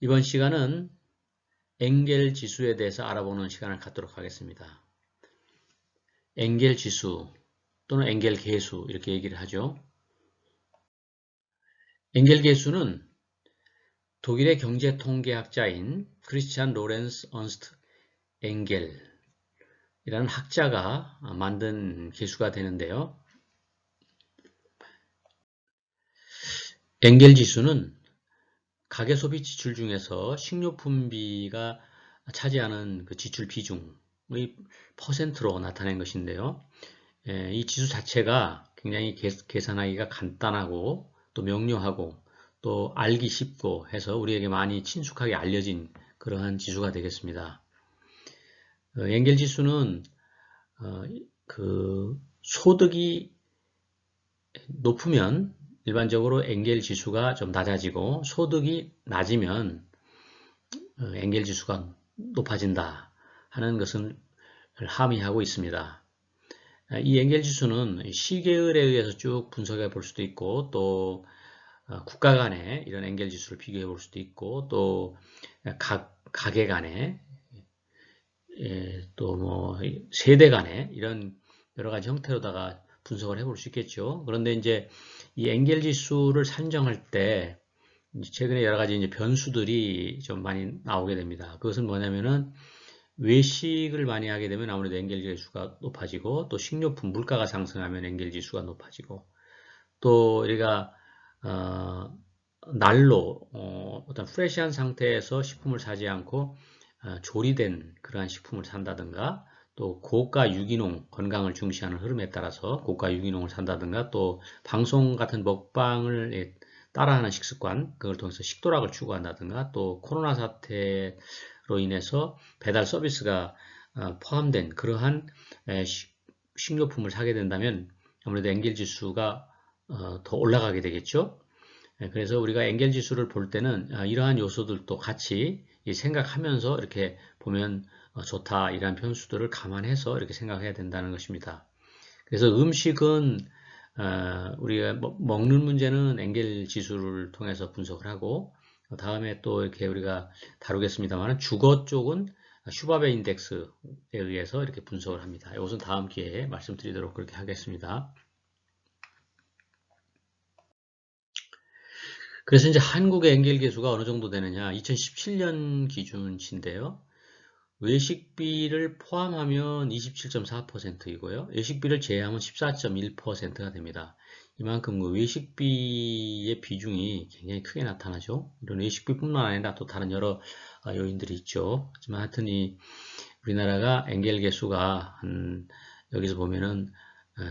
이번 시간은 엥겔 지수에 대해서 알아보는 시간을 갖도록 하겠습니다. 엥겔 지수 또는 엥겔 계수 이렇게 얘기를 하죠. 엥겔 계수는 독일의 경제통계학자인 크리스찬 로렌스 언스트 엥겔이라는 학자가 만든 계수가 되는데요. 엥겔 지수는 가계 소비 지출 중에서 식료품비가 차지하는 그 지출 비중의 퍼센트로 나타낸 것인데요. 예, 이 지수 자체가 굉장히 계산하기가 간단하고 또 명료하고 또 알기 쉽고 해서 우리에게 많이 친숙하게 알려진 그러한 지수가 되겠습니다. 어, 엥겔 지수는 어, 그 소득이 높으면 일반적으로 엥겔 지수가 좀 낮아지고 소득이 낮으면 어, 엥겔 지수가 높아진다 하는 것은 함의하고 있습니다. 이 엥겔 지수는 시계열에 의해서 쭉 분석해 볼 수도 있고 또 어, 국가 간의 이런 엥겔 지수를 비교해 볼 수도 있고 또 각 가게 간의 예, 또뭐 세대 간의 이런 여러 가지 형태로다가 분석을 해볼 수 있겠죠. 그런데 이제 이 엥겔 지수를 산정할 때 최근에 여러 가지 이제 변수들이 좀 많이 나오게 됩니다. 그것은 뭐냐면은 외식을 많이 하게 되면 아무래도 엥겔 지수가 높아지고 또 식료품 물가가 상승하면 엥겔 지수가 높아지고 또 우리가 어, 날로 어, 떤 프레시한 상태에서 식품을 사지 않고 어, 조리된 그러한 식품을 산다든가 또 고가 유기농 건강을 중시하는 흐름에 따라서 고가 유기농을 산다든가 또 방송 같은 먹방을 예, 따라하는 식습관 그걸 통해서 식도락을 추구한다든가 또 코로나 사태로 인해서 배달 서비스가 어, 포함된 그러한 식료품을 사게 된다면 아무래도 엥겔 지수가 어, 더 올라가게 되겠죠. 예, 그래서 우리가 엥겔 지수를 볼 때는 아, 이러한 요소들도 같이 생각하면서 이렇게 보면 어, 좋다 이러한 변수들을 감안해서 이렇게 생각해야 된다는 것입니다. 그래서 음식은 어, 우리가 먹는 문제는 엥겔 지수를 통해서 분석을 하고 다음에 또 이렇게 우리가 다루겠습니다만 주거 쪽은 슈바베 인덱스에 의해서 이렇게 분석을 합니다. 이것은 다음 기회에 말씀드리도록 그렇게 하겠습니다. 그래서 이제 한국의 엥겔 개수가 어느 정도 되느냐 2017년 기준치인데요. 외식비를 포함하면 27.4%이고요. 외식비를 제외하면 14.1%가 됩니다. 이만큼 그 외식비의 비중이 굉장히 크게 나타나죠. 이런 외식비뿐만 아니라 또 다른 여러 아, 요인들이 있죠. 하지만 하여튼 이 우리나라가 엥겔 개수가 한 여기서 보면은 어,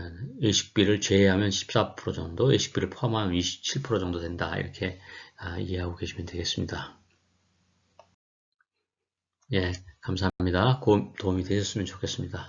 외식비를 제외하면 14% 정도, 외식비를 포함하면 27% 정도 된다. 이렇게 아, 이해하고 계시면 되겠습니다. 예, 감사합니다. 도움이 되셨으면 좋겠습니다.